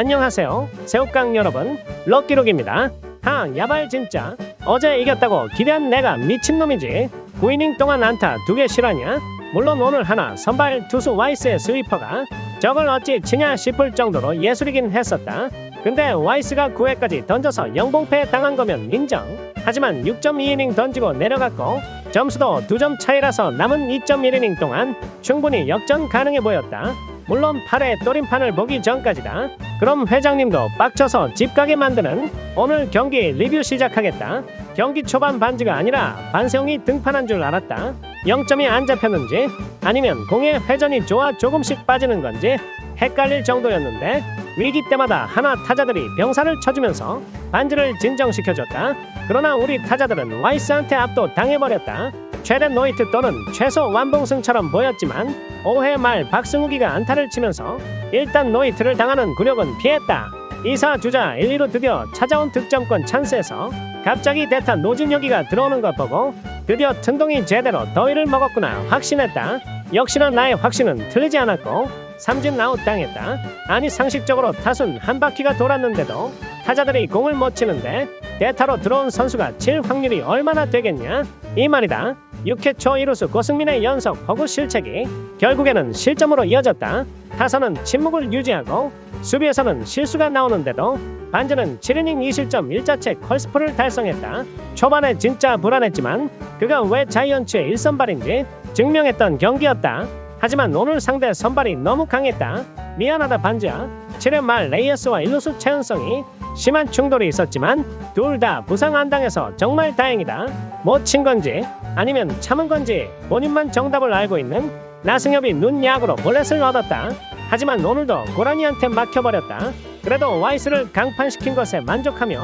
안녕하세요. 새우깡 여러분. 럭키록입니다. 하, 야발 진짜. 어제 이겼다고 기대한 내가 미친놈이지. 9이닝 동안 안타 두 개 실화냐? 물론 오늘 하나 선발 투수 와이스의 스위퍼가 저걸 어찌 치냐 싶을 정도로 예술이긴 했었다. 근데 와이스가 9회까지 던져서 영봉패 당한 거면 인정. 하지만 6.2이닝 던지고 내려갔고 점수도 2점 차이라서 남은 2.1이닝 동안 충분히 역전 가능해 보였다. 물론 8회 또림판을 보기 전까지다. 그럼 회장님도 빡쳐서 집 가게 만드는 오늘 경기 리뷰 시작하겠다. 경기 초반 반지가 아니라 반세웅이 등판한 줄 알았다. 0점이 안 잡혔는지 아니면 공의 회전이 좋아 조금씩 빠지는 건지 헷갈릴 정도였는데 위기 때마다 하나 타자들이 병사를 쳐주면서 반지를 진정시켜줬다. 그러나 우리 타자들은 와이스한테 압도 당해버렸다. 최대 노이트 또는 최소 완봉승처럼 보였지만 5회 말 박승욱이가 안타를 치면서 일단 노이트를 당하는 굴욕은 피했다. 2사 주자 1, 2로 드디어 찾아온 득점권 찬스에서 갑자기 대타 노진혁이가 들어오는 것 보고 드디어 튼동이 제대로 더위를 먹었구나 확신했다. 역시나 나의 확신은 틀리지 않았고 삼진 아웃 당했다. 아니 상식적으로 타순 한 바퀴가 돌았는데도 타자들이 공을 못 치는데 대타로 들어온 선수가 칠 확률이 얼마나 되겠냐? 이 말이다. 6회 초 1루수 고승민의 연속 허구 실책이 결국에는 실점으로 이어졌다. 타선은 침묵을 유지하고 수비에서는 실수가 나오는데도 반지는 7이닝 2실점 1자책 컬스프를 달성했다. 초반에 진짜 불안했지만 그가 왜 자이언츠의 1선발인지 증명했던 경기였다. 하지만 오늘 상대 선발이 너무 강했다. 미안하다 반지야. 7회 말 레이어스와 일루수 최은성이 심한 충돌이 있었지만 둘 다 부상 안 당해서 정말 다행이다. 못 친 건지 아니면 참은 건지 본인만 정답을 알고 있는 나승엽이 눈 약으로 볼넷을 얻었다. 하지만 오늘도 고라니한테 막혀버렸다. 그래도 와이스를 강판시킨 것에 만족하며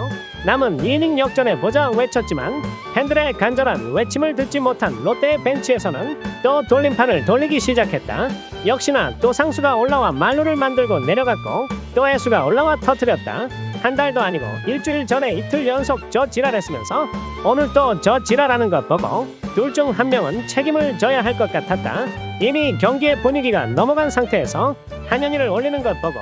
남은 2이닝 역전에 보자 외쳤지만 팬들의 간절한 외침을 듣지 못한 롯데의 벤치에서는 또 돌림판을 돌리기 시작했다. 역시나 또 상수가 올라와 말루를 만들고 내려갔고 또 해수가 올라와 터뜨렸다. 한 달도 아니고 일주일 전에 이틀 연속 저 지랄했으면서 오늘 또 저 지랄하는 것 보고 둘 중 한 명은 책임을 져야 할 것 같았다. 이미 경기의 분위기가 넘어간 상태에서 한현희를 올리는 것 보고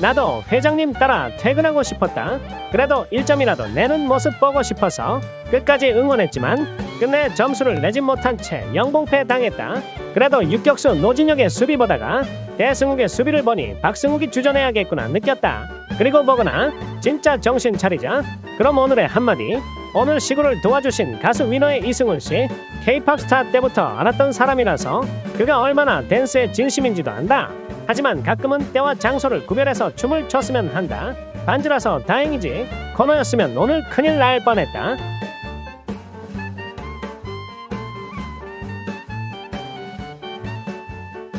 나도 회장님 따라 퇴근하고 싶었다. 그래도 1점이라도 내는 모습 보고 싶어서 끝까지 응원했지만 끝내 점수를 내지 못한 채 영봉패 당했다. 그래도 육격수 노진혁의 수비 보다가 대승욱의 수비를 보니 박승욱이 주전해야겠구나 느꼈다. 그리고 보거나 진짜 정신 차리자. 그럼 오늘의 한마디. 오늘 시구를 도와주신 가수 위너의 이승훈 씨, K-팝 스타 때부터 알았던 사람이라서 그가 얼마나 댄스에 진심인지도 안다. 하지만 가끔은 때와 장소를 구별해서 춤을 췄으면 한다. 반지라서 다행이지. 코너였으면 오늘 큰일 날 뻔했다.